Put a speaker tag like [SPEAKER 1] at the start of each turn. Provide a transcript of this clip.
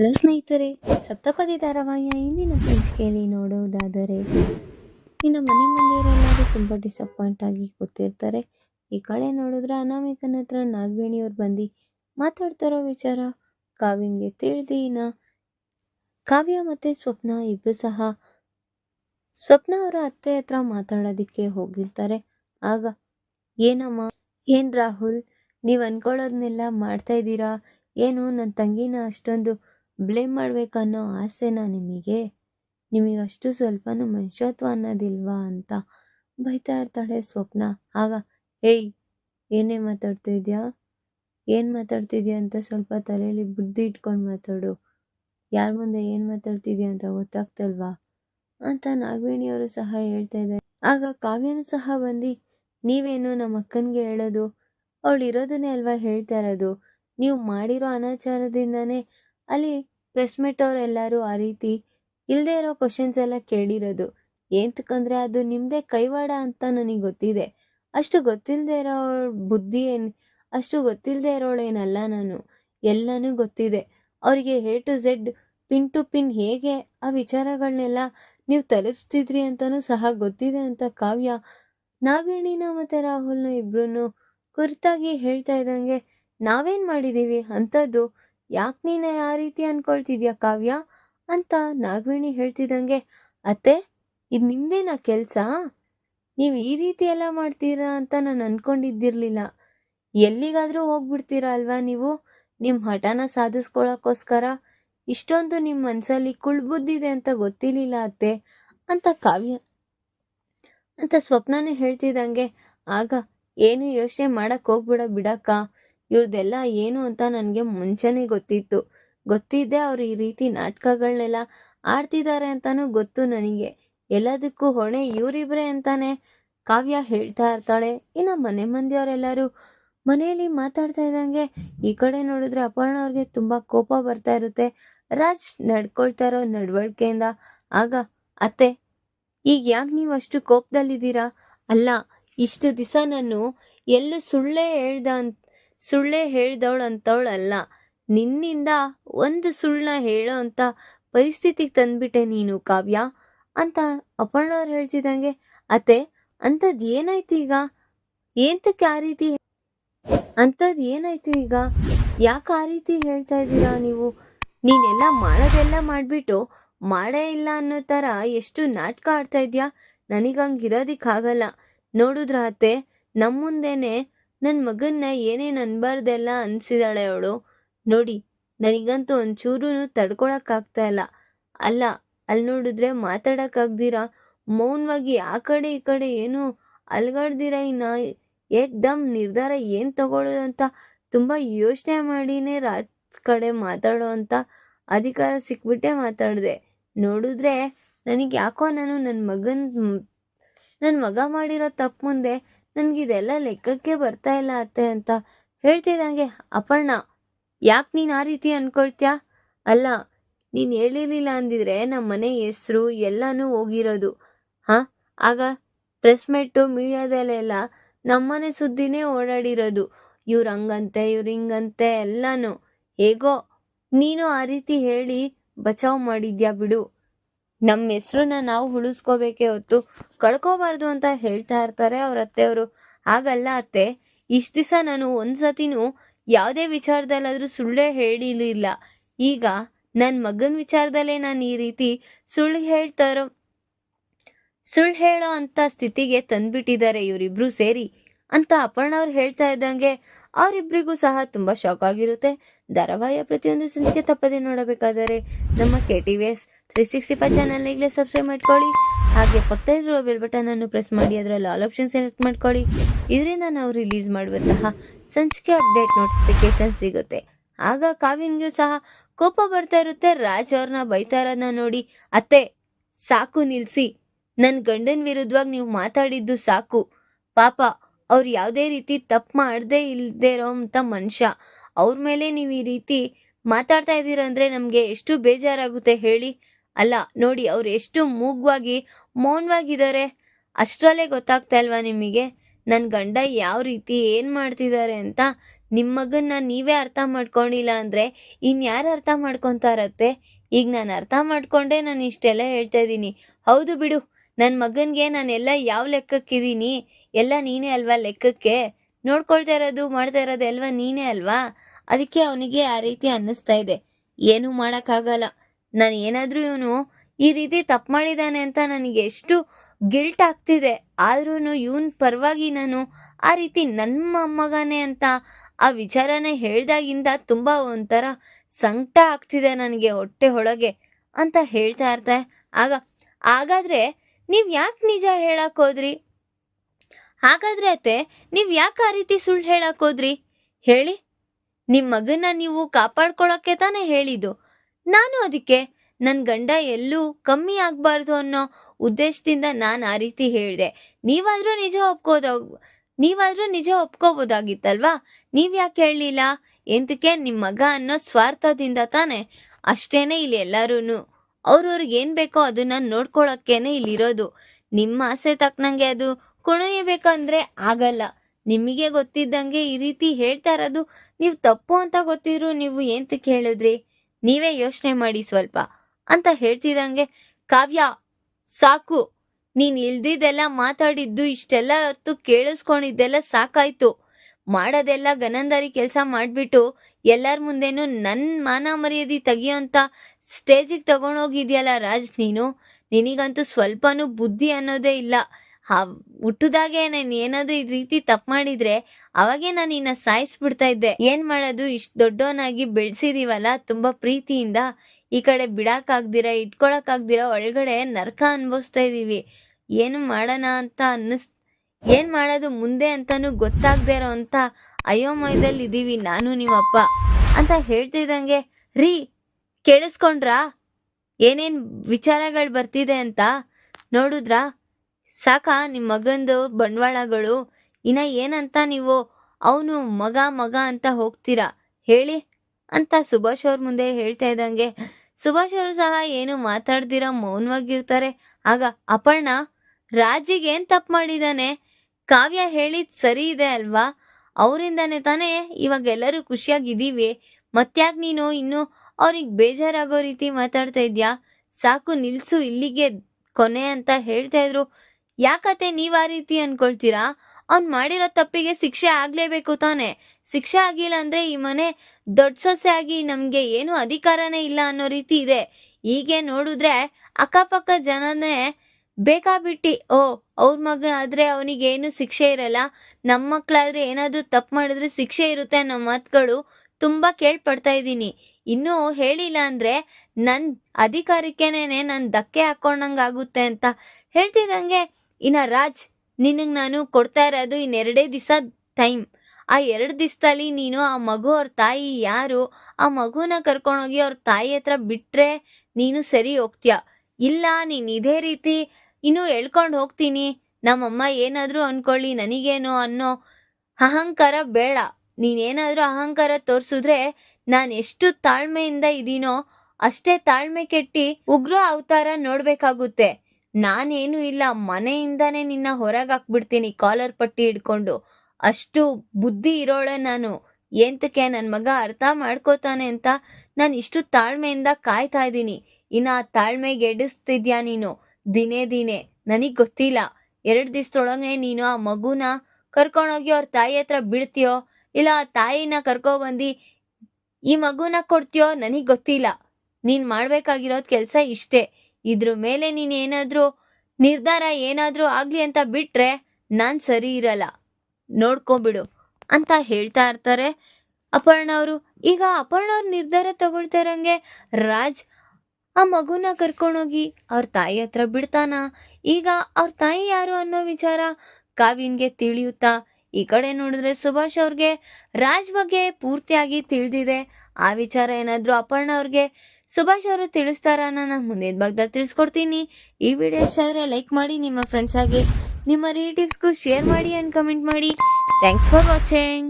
[SPEAKER 1] Hello ಸ್ನೇಹಿತರೆ, ಸಪ್ತಪದಿ ಧಾರಾವಾಹಿಯ ಇಂದಿನ ಸಂಚಿಕೆಯಲ್ಲಿ ನೋಡುವುದಾದರೆ ನಿನ್ನ ಮನೆ ಮಂದಿಯವರೆಲ್ಲರೂ ತುಂಬ ಡಿಸಪಾಯಿಂಟ್ ಆಗಿ ಕೂತಿರ್ತಾರೆ. ಈ ಕಡೆ ನೋಡಿದ್ರೆ ಅನಾಮಿಕನ ಹತ್ರ ನಾಗವೇಣಿಯವ್ರು ಬಂದು ಮಾತಾಡ್ತಾರೋ ವಿಚಾರ, ಕಾವ್ಯಂಗೆ ತಿಳಿದಿನ ಕಾವ್ಯ ಮತ್ತು ಸ್ವಪ್ನ ಇಬ್ಬರು ಸಹ, ಸ್ವಪ್ನ ಅವರ ಅತ್ತೆ ಹತ್ರ ಮಾತಾಡೋದಕ್ಕೆ ಹೋಗಿರ್ತಾರೆ. ಆಗ, ಏನಮ್ಮ, ಏನು ರಾಹುಲ್, ನೀವು ಅನ್ಕೊಳ್ಳೋದನ್ನೆಲ್ಲ ಮಾಡ್ತಾ ಇದ್ದೀರಾ? ಏನು ನನ್ನ ತಂಗಿನ ಅಷ್ಟೊಂದು ಬ್ಲೇಮ್ ಮಾಡಬೇಕನ್ನೋ ಆಸೆನಾ ನಿಮಗೆ? ನಿಮಗೆ ಅಷ್ಟು ಸ್ವಲ್ಪನೂ ಮನುಷ್ಯತ್ವ ಅನ್ನೋದಿಲ್ವಾ ಅಂತ ಬೈತಾ ಇರ್ತಾಳೆ ಸ್ವಪ್ನ. ಆಗ, ಏಯ್, ಏನೇ ಮಾತಾಡ್ತಿದ್ಯಾ? ಏನು ಮಾತಾಡ್ತಿದ್ಯಾ ಅಂತ ಸ್ವಲ್ಪ ತಲೆಯಲ್ಲಿ ಬುದ್ಧಿ ಇಟ್ಕೊಂಡು ಮಾತಾಡು. ಯಾರ ಮುಂದೆ ಏನು ಮಾತಾಡ್ತಿದ್ಯಾ ಅಂತ ಗೊತ್ತಾಗ್ತಲ್ವಾ? ಅಂತ ನಾಗವೇಣಿಯವರು ಸಹ ಹೇಳ್ತಾ ಇದ್ದಾರೆ. ಆಗ ಕಾವ್ಯನೂ ಸಹ ಬಂದು, ನೀವೇನು ನಮ್ಮ ಅಕ್ಕನಿಗೆ ಹೇಳೋದು? ಅವಳು ಇರೋದನ್ನೇ ಅಲ್ವಾ ಹೇಳ್ತಾ ಇರೋದು? ನೀವು ಮಾಡಿರೋ ಅನಾಚಾರದಿಂದನೇ ಅಲ್ಲಿ ಪ್ರೆಸ್ ಮೀಟ್ ಅವರೆಲ್ಲರೂ ಆ ರೀತಿ ಇಲ್ಲದೆ ಇರೋ ಕ್ವಶನ್ಸ್ ಎಲ್ಲ ಕೇಳಿರೋದು. ಏಂತಕ್ಕಂದ್ರೆ ಅದು ನಿಮ್ಮದೇ ಕೈವಾಡ ಅಂತ ನನಗೆ ಗೊತ್ತಿದೆ. ಅಷ್ಟು ಗೊತ್ತಿಲ್ಲದೆ ಇರೋ ಬುದ್ಧಿ ಏನು, ಅಷ್ಟು ಗೊತ್ತಿಲ್ಲದೆ ಇರೋಳೇನಲ್ಲ ನಾನು. ಎಲ್ಲನೂ ಗೊತ್ತಿದೆ. ಅವರಿಗೆ A to Z pin to pin ಹೇಗೆ ಆ ವಿಚಾರಗಳನ್ನೆಲ್ಲ ನೀವು ತಲುಪಿಸ್ತಿದ್ರಿ ಅಂತಲೂ ಸಹ ಗೊತ್ತಿದೆ ಅಂತ ಕಾವ್ಯ. ನಾಗಿಣಿನ ಮತ್ತು ರಾಹುಲ್ನ ಇಬ್ರು ಕುರಿತಾಗಿ ಹೇಳ್ತಾ ಇದ್ದಂಗೆ ನಾವೇನು ಮಾಡಿದ್ದೀವಿ ಅಂಥದ್ದು ಯಾಕೆ ನೀನು ಆ ರೀತಿ ಅನ್ಕೊಳ್ತಿದ್ಯಾ ಕಾವ್ಯ? ಅಂತ ನಾಗವೇಣಿ ಹೇಳ್ತಿದ್ದಂಗೆ, ಅತ್ತೆ, ಇದು ನಿಮ್ಮದೇನಾ ಕೆಲಸ? ನೀವು ಈ ರೀತಿ ಎಲ್ಲ ಮಾಡ್ತೀರಾ ಅಂತ ನಾನು ಅನ್ಕೊಂಡಿದ್ದಿರಲಿಲ್ಲ. ಎಲ್ಲಿಗಾದರೂ ಹೋಗ್ಬಿಡ್ತೀರಾ ಅಲ್ವಾ ನೀವು? ನಿಮ್ಮ ಹಠನ ಸಾಧಿಸ್ಕೊಳ್ಳೋಕ್ಕೋಸ್ಕರ ಇಷ್ಟೊಂದು ನಿಮ್ಮ ಮನಸ್ಸಲ್ಲಿ ಕುಳ್ಬುದ್ದಿದೆ ಅಂತ ಗೊತ್ತಿರಲಿಲ್ಲ ಅತ್ತೆ ಅಂತ ಕಾವ್ಯ, ಅಂತ ಸ್ವಪ್ನನೇ ಹೇಳ್ತಿದ್ದಂಗೆ. ಆಗ, ಏನು ಯೋಚನೆ ಮಾಡಕ್ ಹೋಗ್ಬಿಡ ಬಿಡಕ್ಕ. ಇವ್ರದೆಲ್ಲ ಏನು ಅಂತ ನನಗೆ ಮುಂಚೆನೇ ಗೊತ್ತಿತ್ತು. ಗೊತ್ತಿದ್ದೆ ಅವ್ರು ಈ ರೀತಿ ನಾಟಕಗಳನ್ನೆಲ್ಲ ಆಡ್ತಿದ್ದಾರೆ ಅಂತಲೂ ಗೊತ್ತು ನನಗೆ. ಎಲ್ಲದಕ್ಕೂ ಹೊಣೆ ಇವರಿಬ್ರೆ ಅಂತಾನೆ ಕಾವ್ಯ ಹೇಳ್ತಾ ಇರ್ತಾಳೆ. ಇನ್ನು ಮನೆ ಮಂದಿಯವರೆಲ್ಲರೂ ಮನೆಯಲ್ಲಿ ಮಾತಾಡ್ತಾ ಇದ್ದಂಗೆ ಈ ಕಡೆ ನೋಡಿದ್ರೆ ಅಪರ್ಣ ಅವ್ರಿಗೆ ತುಂಬ ಕೋಪ ಬರ್ತಾ ಇರುತ್ತೆ. ರಾಜ್ ನಡ್ಕೊಳ್ತಾ ಇರೋ ನಡವಳಿಕೆಯಿಂದ. ಆಗ, ಅತ್ತೆ, ಈಗ ಯಾಕೆ ನೀವು ಅಷ್ಟು ಕೋಪದಲ್ಲಿದ್ದೀರಾ? ಅಲ್ಲ, ಇಷ್ಟು ದಿವಸ ನಾನು ಎಲ್ಲೂ ಸುಳ್ಳೇ ಹೇಳ್ದ ಅಂತ ಸುಳ್ಳೇ ಹೇಳ್ದವಳು ಅಂತವಳಲ್ಲ ನಿನ್ನಿಂದ ಒಂದು ಸುಳ್ಳನ್ನ ಹೇಳೋ ಅಂತ ಪರಿಸ್ಥಿತಿಗೆ ತಂದ್ಬಿಟ್ಟೆ ನೀನು ಕಾವ್ಯ ಅಂತ ಅಪರ್ಣ ಅವ್ರು ಹೇಳ್ತಿದ್ದಂಗೆ. ಅತ್ತೆ ಅಂಥದ್ದು ಏನಾಯ್ತು ಈಗ? ಏಂತಕ್ಕೆ ಆ ರೀತಿ ಅಂಥದ್ದು ಏನಾಯ್ತು ಈಗ? ಯಾಕೆ ಆ ರೀತಿ ಹೇಳ್ತಾ ಇದ್ದೀರಾ ನೀವು? ನೀನೆಲ್ಲ ಮಾಡೋದೆಲ್ಲ ಮಾಡಿಬಿಟ್ಟು ಮಾಡೇ ಇಲ್ಲ ಅನ್ನೋ ಥರ ಎಷ್ಟು ನಾಟಕ ಆಡ್ತಾ ಇದೆಯಾ? ನನಗಂಗೆ ಇರೋದಕ್ಕಾಗಲ್ಲ. ನೋಡಿದ್ರ ಅತ್ತೆ ನಮ್ಮ ಮುಂದೆನೆ ನನ್ನ ಮಗನ್ನ ಏನೇನು ಅನ್ಬಾರ್ದೆಲ್ಲ ಅನ್ಸಿದಾಳೆ ಅವಳು. ನೋಡಿ, ನನಗಂತೂ ಒಂಚೂರು ತಡ್ಕೊಳಕ್ಕಾಗ್ತಾ ಇಲ್ಲ. ಅಲ್ಲ ಅಲ್ಲಿ ನೋಡಿದ್ರೆ ಮಾತಾಡೋಕ್ಕಾಗ್ದಿರ? ಮೌನವಾಗಿ ಆ ಕಡೆ ಈ ಕಡೆ ಏನು ಅಲ್ಗಾಡ್ದಿರ ಇನ್ನ? ಏಕ್ದಮ್ ನಿರ್ಧಾರ ಏನು ತಗೊಳ್ಳೋದು ಅಂತ ತುಂಬ ಯೋಚನೆ ಮಾಡಿನೇ ರಾತ್ ಕಡೆ ಮಾತಾಡೋ ಅಂತ ಅಧಿಕಾರ ಸಿಕ್ಬಿಟ್ಟೆ ಮಾತಾಡಿದೆ. ನೋಡಿದ್ರೆ ನನಗೆ ಯಾಕೋ ನಾನು ನನ್ನ ಮಗನ ನನ್ನ ಮಗ ಮಾಡಿರೋ ತಪ್ಪು ಮುಂದೆ ನನಗಿದೆಲ್ಲ ಲೆಕ್ಕಕ್ಕೆ ಬರ್ತಾ ಇಲ್ಲ ಅತ್ತೆ ಅಂತ ಹೇಳ್ತಿದ್ದಂಗೆ, ಅಪರ್ಣ, ಯಾಕೆ ನೀನು ಆ ರೀತಿ ಅನ್ಕೊಳ್ತ್ಯಾ? ಅಲ್ಲ, ನೀನು ಹೇಳಿರ್ಲಿಲ್ಲ ಅಂದಿದ್ರೆ ನಮ್ಮ ಮನೆ ಹೆಸರು ಎಲ್ಲನೂ ಹೋಗಿರೋದು. ಹಾ, ಆಗ ಪ್ರೆಸ್ ಮೆಟ್ಟು ಮೀಡಿಯಾದಲ್ಲೆಲ್ಲ ನಮ್ಮನೆ ಸುದ್ದಿನೇ ಓಡಾಡಿರೋದು. ಇವ್ರು ಹಂಗಂತೆ, ಇವ್ರು ಹಿಂಗಂತೆ ಎಲ್ಲನೂ. ಹೇಗೋ ನೀನು ಆ ರೀತಿ ಹೇಳಿ ಬಚಾವ್ ಮಾಡಿದ್ಯಾ ಬಿಡು. ನಮ್ಮ ಹೆಸ್ರನ್ನ ನಾವು ಉಳಿಸ್ಕೋಬೇಕೇ ಹೊತ್ತು ಕಳ್ಕೋಬಾರ್ದು ಅಂತ ಹೇಳ್ತಾ ಇರ್ತಾರೆ ಅವ್ರ ಅತ್ತೆಯವರು. ಹಾಗಲ್ಲ ಅತ್ತೆ, ಇಷ್ಟು ದಿವಸ ನಾನು ಒಂದ್ಸತಿನೂ ಯಾವುದೇ ವಿಚಾರದಲ್ಲಾದರೂ ಸುಳ್ಳೇ ಹೇಳಿರಲಿಲ್ಲ. ಈಗ ನನ್ನ ಮಗನ ವಿಚಾರದಲ್ಲೇ ನಾನು ಈ ರೀತಿ ಸುಳ್ಳು ಹೇಳ್ತಾರೋ ಸುಳ್ಳು ಹೇಳೋ ಅಂತ ಸ್ಥಿತಿಗೆ ತಂದ್ಬಿಟ್ಟಿದ್ದಾರೆ ಇವರಿಬ್ರು ಸೇರಿ ಅಂತ ಅಪರ್ಣ ಅವ್ರು ಹೇಳ್ತಾ ಇದ್ದಂಗೆ ಅವರಿಬ್ಬರಿಗೂ ಸಹ ತುಂಬ ಶಾಕ್ ಆಗಿರುತ್ತೆ. ಧಾರಾವಾಹಿಯ ಪ್ರತಿಯೊಂದು ಸಂಚಿಕೆ ತಪ್ಪದೆ ನೋಡಬೇಕಾದರೆ ನಮ್ಮ K T V S three sixty five channel ಈಗಲೇ ಸಬ್ಸ್ಕ್ರೈಬ್ ಮಾಡ್ಕೊಳ್ಳಿ. ಹಾಗೆ ಪಕ್ಕದಲ್ಲಿರುವ ಬೆಲ್ ಬಟನ್ ಅನ್ನು ಪ್ರೆಸ್ ಮಾಡಿ, ಅದರಲ್ಲಿ ಆಲ್ ಆಪ್ಷನ್ ಸೆಲೆಕ್ಟ್ ಮಾಡ್ಕೊಳ್ಳಿ. ಇದರಿಂದ ನಾವು ರಿಲೀಸ್ ಮಾಡುವಂತಹ ಸಂಚಿಕೆ ಅಪ್ಡೇಟ್ ನೋಟಿಫಿಕೇಶನ್ ಸಿಗುತ್ತೆ. ಆಗ ಕಾವ್ಯನ್ಗೂ ಸಹ ಕೋಪ ಬರ್ತಾ ಇರುತ್ತೆ. ರಾಜ್ ಅವ್ರನ್ನ ಬೈತಾ ಇರೋದನ್ನ ನೋಡಿ. ಅತ್ತೆ, ಸಾಕು ನಿಲ್ಸಿ. ನನ್ನ ಗಂಡನ ವಿರುದ್ಧವಾಗಿ ನೀವು ಮಾತಾಡಿದ್ದು ಸಾಕು. ಪಾಪ, ಅವ್ರು ಯಾವುದೇ ರೀತಿ ತಪ್ಪು ಮಾಡದೇ ಇಲ್ಲದೆ ಇರೋಂಥ ಮನುಷ್ಯ. ಅವ್ರ ಮೇಲೆ ನೀವು ಈ ರೀತಿ ಮಾತಾಡ್ತಾ ಇದ್ದೀರಂದ್ರೆ ನಮಗೆ ಎಷ್ಟು ಬೇಜಾರಾಗುತ್ತೆ ಹೇಳಿ. ಅಲ್ಲ, ನೋಡಿ, ಅವ್ರು ಎಷ್ಟು ಮೂಗ್ವಾಗಿ, ಮೌನವಾಗಿದ್ದಾರೆ. ಅಷ್ಟರಲ್ಲೇ ಗೊತ್ತಾಗ್ತಾ ಇಲ್ವಾ ನಿಮಗೆ? ನನ್ನ ಗಂಡ ಯಾವ ರೀತಿ ಏನು ಮಾಡ್ತಿದ್ದಾರೆ ಅಂತ ನಿಮ್ಮ ಮಗನ್ನ ನೀವೇ ಅರ್ಥ ಮಾಡ್ಕೊಂಡಿಲ್ಲ ಅಂದರೆ ಇನ್ಯಾರು ಅರ್ಥ ಮಾಡ್ಕೊತಾರತ್ತೆ ಈಗ ನಾನು ಅರ್ಥ ಮಾಡ್ಕೊಂಡೆ ನಾನು ಇಷ್ಟೆಲ್ಲ ಹೇಳ್ತಾ ಇದ್ದೀನಿ. ಹೌದು ಬಿಡು ನನ್ನ ಮಗನಿಗೆ ನಾನೆಲ್ಲ ಯಾವ ಲೆಕ್ಕಕ್ಕಿದ್ದೀನಿ ಎಲ್ಲ ನೀನೇ ಅಲ್ವಾ ಲೆಕ್ಕಕ್ಕೆ? ನೋಡ್ಕೊಳ್ತಾ ಇರೋದು, ಮಾಡ್ತಾ ಇರೋದು ಅಲ್ವಾ ನೀನೇ ಅಲ್ವಾ? ಅದಕ್ಕೆ ಅವನಿಗೆ ಆ ರೀತಿ ಅನ್ನಿಸ್ತಾ ಇದೆ. ಏನೂ ಮಾಡೋಕ್ಕಾಗಲ್ಲ. ನಾನು ಏನಾದರೂ ಇವನು ಈ ರೀತಿ ತಪ್ಪು ಮಾಡಿದ್ದಾನೆ ಅಂತ ನನಗೆ ಎಷ್ಟು ಗಿಲ್ಟ್ ಆಗ್ತಿದೆ. ಆದ್ರೂ ಇವನ್ ಪರವಾಗಿ ನಾನು ಆ ರೀತಿ ನನ್ನ ಮೊಮ್ಮಗನೇ ಅಂತ ಆ ವಿಚಾರನ ಹೇಳ್ದಾಗಿಂದ ತುಂಬ ಒಂಥರ ಸಂಕಟ ಆಗ್ತಿದೆ ನನಗೆ ಹೊಟ್ಟೆ ಒಳಗೆ ಅಂತ ಹೇಳ್ತಾ ಇರ್ತಾರೆ ಆಗ, ಹಾಗಾದ್ರೆ ನೀವು ಯಾಕೆ ನಿಜ ಹೇಳಕ್ ಹೋದ್ರಿ? ಹಾಗಾದ್ರೆ ಅತ್ತೆ, ನೀವು ಯಾಕೆ ಆ ರೀತಿ ಸುಳ್ಳು ಹೇಳಕ್ ಹೋದ್ರಿ? ಹೇಳಿ. ನಿಮ್ಮ ಮಗನ ನೀವು ಕಾಪಾಡ್ಕೊಳಕ್ಕೆ ತಾನೇ ಹೇಳಿದ್ದು. ನಾನು ಅದಕ್ಕೆ ನನ್ನ ಗಂಡ ಎಲ್ಲೂ ಕಮ್ಮಿ ಆಗಬಾರ್ದು ಅನ್ನೋ ಉದ್ದೇಶದಿಂದ ನಾನು ಆ ರೀತಿ ಹೇಳಿದೆ. ನೀವಾದರೂ ನಿಜ ಒಪ್ಕೋದ, ನೀವಾದರೂ ನಿಜ ಒಪ್ಕೋಬೋದಾಗಿತ್ತಲ್ವಾ? ನೀವು ಯಾಕೆ ಹೇಳಲಿಲ್ಲ? ಎಂತಕ್ಕೆ ನಿಮ್ಮ ಮಗ ಅನ್ನೋ ಸ್ವಾರ್ಥದಿಂದ ತಾನೆ? ಅಷ್ಟೇನೆ ಇಲ್ಲಿ ಎಲ್ಲರೂ ಅವ್ರವ್ರಿಗೆ ಏನು ಬೇಕೋ ಅದನ್ನ ನೋಡ್ಕೊಳ್ಳೋಕ್ಕೇನೆ ಇಲ್ಲಿರೋದು. ನಿಮ್ಮ ಆಸೆ ತಕ್ಕನಂಗೆ ಅದು ಕುಣಿಯಬೇಕಂದ್ರೆ ಆಗಲ್ಲ. ನಿಮಗೆ ಗೊತ್ತಿದ್ದಂಗೆ ಈ ರೀತಿ ಹೇಳ್ತಾ ಇರೋದು ನೀವು ತಪ್ಪು ಅಂತ ಗೊತ್ತಿದ್ರು ನೀವು ಎಂತಕ್ಕೆ ಹೇಳಿದ್ರಿ? ನೀವೇ ಯೋಚನೆ ಮಾಡಿ ಸ್ವಲ್ಪ. ಅಂತ ಹೇಳ್ತಿದಂಗೆ ಕಾವ್ಯ, ಸಾಕು. ನೀನ್ ಇಲ್ದಿದ್ದೆಲ್ಲ ಮಾತಾಡಿದ್ದು ಇಷ್ಟೆಲ್ಲ ಹೊತ್ತು ಕೇಳಿಸ್ಕೊಂಡಿದ್ದೆಲ್ಲ ಸಾಕಾಯ್ತು. ಮಾಡೋದೆಲ್ಲ ಗನಂದಾರಿ ಕೆಲಸ ಮಾಡಿಬಿಟ್ಟು ಎಲ್ಲರ ಮುಂದೆನೂ ನನ್ನ ಮಾನ ಮರ್ಯಾದೆ ತೆಗಿಯೋಂಥ ಸ್ಟೇಜಿಗೆ ತಗೊಂಡೋಗಿದ್ಯಲ್ಲ ರಾಜ್ ನೀನು? ನಿನಗಂತೂ ಸ್ವಲ್ಪನೂ ಬುದ್ಧಿ ಅನ್ನೋದೇ ಇಲ್ಲ. ಹುಟ್ಟದಾಗೆ ನಾನು ಏನಾದ್ರೂ ಈ ರೀತಿ ತಪ್ಪು ಮಾಡಿದ್ರೆ ಅವಾಗೆ ನಾನು ನಿನ್ನ ಸಾಯಿಸ್ಬಿಡ್ತಾ ಇದ್ದೆ. ಏನ್ ಮಾಡೋದು? ಇಷ್ಟು ದೊಡ್ಡವನಾಗಿ ಬೆಳೆಸಿದೀವಲ್ಲ, ತುಂಬಾ ಪ್ರೀತಿಯಿಂದ ಈ ಕಡೆ ಬಿಡಕ್ಕಾಗ್ದಿರ ಇಟ್ಕೊಳಕ್ಕಾಗ್ದಿರ ಒಳಗಡೆ ನರಕ ಅನ್ಭವಿಸ್ತಾ ಇದೀವಿ. ಏನು ಮಾಡೋಣ ಅಂತ ಅನ್ನಿಸ್, ಏನ್ ಮಾಡೋದು ಮುಂದೆ ಅಂತಾನು ಗೊತ್ತಾಗ್ದೇ ಇರೋ ಅಂತ ಅಯೋಮಯದಲ್ಲಿ ಇದೀವಿ ನಾನು ನಿಮ್ಮಪ್ಪ ಅಂತ ಹೇಳ್ತಿದ್ದಂಗೆ ರೀ, ಕೇಳಿಸ್ಕೊಂಡ್ರಾ? ಏನೇನ್ ವಿಚಾರಗಳು ಬರ್ತಿದೆ ಅಂತ ನೋಡಿದ್ರಾ? ಸಾಕಾ ನಿಮ್ಮ ಮಗಂದು ಬಂಡವಾಳಗಳು ಇನ್ನ ಏನಂತ ನೀವು? ಅವನು ಮಗ ಮಗ ಅಂತ ಹೋಗ್ತೀರಾ? ಹೇಳಿ ಅಂತ ಸುಭಾಷ್ ಅವ್ರ ಮುಂದೆ ಹೇಳ್ತಾ ಇದ್ದಂಗೆ ಸುಭಾಷ್ ಅವರು ಸಹ ಏನು ಮಾತಾಡ್ದಿರ, ಮೌನವಾಗಿರ್ತಾರೆ. ಆಗ ಅಪರ್ಣ, ರಾಜಿಗೆ ಏನ್ ತಪ್ಪು ಮಾಡಿದಾನೆ? ಕಾವ್ಯ ಹೇಳಿದ್ ಸರಿ ಇದೆ ಅಲ್ವಾ? ಅವರಿಂದಾನೆ ತಾನೇ ಇವಾಗ ಎಲ್ಲರೂ ಖುಷಿಯಾಗಿದ್ದೀವಿ. ಮತ್ಯಾಕ್ ನೀನು ಇನ್ನು ಅವ್ರಿಗೆ ಬೇಜಾರಾಗೋ ರೀತಿ ಮಾತಾಡ್ತಾ ಇದ್ಯಾ? ಸಾಕು, ನಿಲ್ಸು, ಇಲ್ಲಿಗೆ ಕೊನೆ ಅಂತ ಹೇಳ್ತಾ ಇದ್ರು. ಯಾಕತೆ ನೀವ್ ಆ ರೀತಿ ಅನ್ಕೊಳ್ತೀರಾ? ಅವ್ನ್ ಮಾಡಿರೋ ತಪ್ಪಿಗೆ ಶಿಕ್ಷೆ ಆಗ್ಲೇಬೇಕು ತಾನೆ. ಶಿಕ್ಷೆ ಆಗಿಲ್ಲ ಅಂದ್ರೆ ಈ ಮನೆ ದೊಡ್ಡ ಸೊಸೆ ಆಗಿ ನಮ್ಗೆ ಏನು ಅಧಿಕಾರನೇ ಇಲ್ಲ ಅನ್ನೋ ರೀತಿ ಇದೆ. ಹೀಗೆ ನೋಡಿದ್ರೆ ಅಕ್ಕಪಕ್ಕ ಜನನೇ ಬೇಕಾಬಿಟ್ಟಿ, ಓ, ಅವ್ರ ಮಗ ಆದ್ರೆ ಅವನಿಗೆ ಏನು ಶಿಕ್ಷೆ ಇರಲ್ಲ? ನಮ್ಮ ಮಕ್ಳಾದ್ರೆ ಏನಾದ್ರು ತಪ್ಪು ಮಾಡಿದ್ರೆ ಶಿಕ್ಷೆ ಇರುತ್ತೆ ಅನ್ನೋ ಮಾತುಗಳು ತುಂಬಾ ಕೇಳ್ಪಡ್ತಾ ಇದ್ದೀನಿ. ಇನ್ನೂ ಹೇಳಿಲ್ಲ ಅಂದ್ರೆ ನನ್ ಅಧಿಕಾರಕ್ಕೇನೆ ನನ್ ಧಕ್ಕೆ ಹಾಕೊಂಡಂಗಾಗುತ್ತೆ ಅಂತ ಹೇಳ್ತಿದ್ದಂಗೆ ಇನ್ನ ರಾಜ್, ನಿನಗೆ ನಾನು ಕೊಡ್ತಾ ಇರೋದು ಇನ್ನೆರಡೇ ದಿವಸ ಟೈಮ್. ಆ ಎರಡು ದಿವಸದಲ್ಲಿ ನೀನು ಆ ಮಗು ಅವ್ರ ತಾಯಿ ಯಾರು? ಆ ಮಗುನ ಕರ್ಕೊಂಡೋಗಿ ಅವ್ರ ತಾಯಿ ಹತ್ರ ಬಿಟ್ಟರೆ ನೀನು ಸರಿ ಹೋಗ್ತೀಯ? ಇಲ್ಲ, ನೀನು ಇದೇ ರೀತಿ ಇನ್ನು ಎಳ್ಕೊಂಡು ಹೋಗ್ತೀನಿ. ನಮ್ಮಮ್ಮ ಏನಾದರೂ ಅನ್ಕೊಳ್ಳಿ ನನಗೇನೋ ಅನ್ನೋ ಅಹಂಕಾರ ಬೇಡ. ನೀನೇನಾದರೂ ಅಹಂಕಾರ ತೋರಿಸಿದ್ರೆ ನಾನು ಎಷ್ಟು ತಾಳ್ಮೆಯಿಂದ ಇದೀನೋ ಅಷ್ಟೇ ತಾಳ್ಮೆ ಕೆಟ್ಟಿ ಉಗ್ರ ಅವತಾರ ನೋಡ್ಬೇಕಾಗುತ್ತೆ. ನಾನೇನು ಇಲ್ಲ, ಮನೆಯಿಂದಾನೇ ನಿನ್ನ ಹೊರಗೆ ಹಾಕ್ಬಿಡ್ತೀನಿ ಕಾಲರ್ ಪಟ್ಟಿ ಹಿಡ್ಕೊಂಡು. ಅಷ್ಟು ಬುದ್ಧಿ ಇರೋಳೆ ನಾನು. ಎಂತಕ್ಕೆ ನನ್ನ ಮಗ ಅರ್ಥ ಮಾಡ್ಕೋತಾನೆ ಅಂತ ನಾನು ಇಷ್ಟು ತಾಳ್ಮೆಯಿಂದ ಕಾಯ್ತಾ ಇದ್ದೀನಿ. ಇನ್ನ ಆ ತಾಳ್ಮೆಗೆ ಎಡಿಸ್ತಿದ್ಯಾ ನೀನು? ದಿನೇ ದಿನೇ. ನನಗ್ ಗೊತ್ತಿಲ್ಲ. ಎರಡು ದಿವಸದೊಳಗೆ ನೀನು ಆ ಮಗುನ ಕರ್ಕೊಂಡೋಗಿ ಅವ್ರ ತಾಯಿ ಹತ್ರ ಬಿಡ್ತೀಯೋ? ಇಲ್ಲ ಆ ತಾಯಿನ ಕರ್ಕೊಬಂದು ಈ ಮಗುನ ಕೊಡ್ತೀಯೋ? ನನಗ್ ಗೊತ್ತಿಲ್ಲ. ನೀನ್ ಮಾಡ್ಬೇಕಾಗಿರೋದ್ ಕೆಲಸ ಇಷ್ಟೇ. ಇದ್ರ ಮೇಲೆ ನೀನ್ ಏನಾದ್ರೂ ನಿರ್ಧಾರ ಏನಾದ್ರೂ ಆಗ್ಲಿ ಅಂತ ಬಿಟ್ರೆ ನಾನ್ ಸರಿ ಇರಲ್ಲ. ನೋಡ್ಕೊಂಬಿಡು ಅಂತ ಹೇಳ್ತಾ ಇರ್ತಾರೆ ಅಪರ್ಣ ಅವರು. ಈಗ ಅಪರ್ಣ ಅವ್ರ ನಿರ್ಧಾರ ತಗೊಳ್ತಾ ಇರಂಗೆ ರಾಜ್ ಆ ಮಗುನ ಕರ್ಕೊಂಡೋಗಿ ಅವ್ರ ತಾಯಿ ಹತ್ರ ಬಿಡ್ತಾನ? ಈಗ ಅವ್ರ ತಾಯಿ ಯಾರು ಅನ್ನೋ ವಿಚಾರ ಕಾವಿನ್ಗೆ ತಿಳಿಯುತ್ತಾ? ಈ ಕಡೆ ನೋಡಿದ್ರೆ ಸುಭಾಷ್ ಅವ್ರಿಗೆ ರಾಜ್ ಬಗ್ಗೆ ಪೂರ್ತಿಯಾಗಿ ತಿಳಿದಿದೆ. ಆ ವಿಚಾರ ಏನಾದ್ರೂ ಅಪರ್ಣ ಅವ್ರಿಗೆ ಸುಭಾಷ್ ಅವರು ತಿಳಿಸ್ತಾರ ನಾನು ಮುಂದಿನ ಭಾಗದಲ್ಲಿ ತಿಳಿಸ್ಕೊಡ್ತೀನಿ. ಈ ವಿಡಿಯೋ ಇಷ್ಟ ಆದರೆ ಲೈಕ್ ಮಾಡಿ, ನಿಮ್ಮ ಫ್ರೆಂಡ್ಸ್ ಆಗಿ ನಿಮ್ಮ ರಿಲೇಟಿವ್ಸ್ಗೂ ಶೇರ್ ಮಾಡಿ ಆ್ಯಂಡ್ ಕಮೆಂಟ್ ಮಾಡಿ. Thanks for watching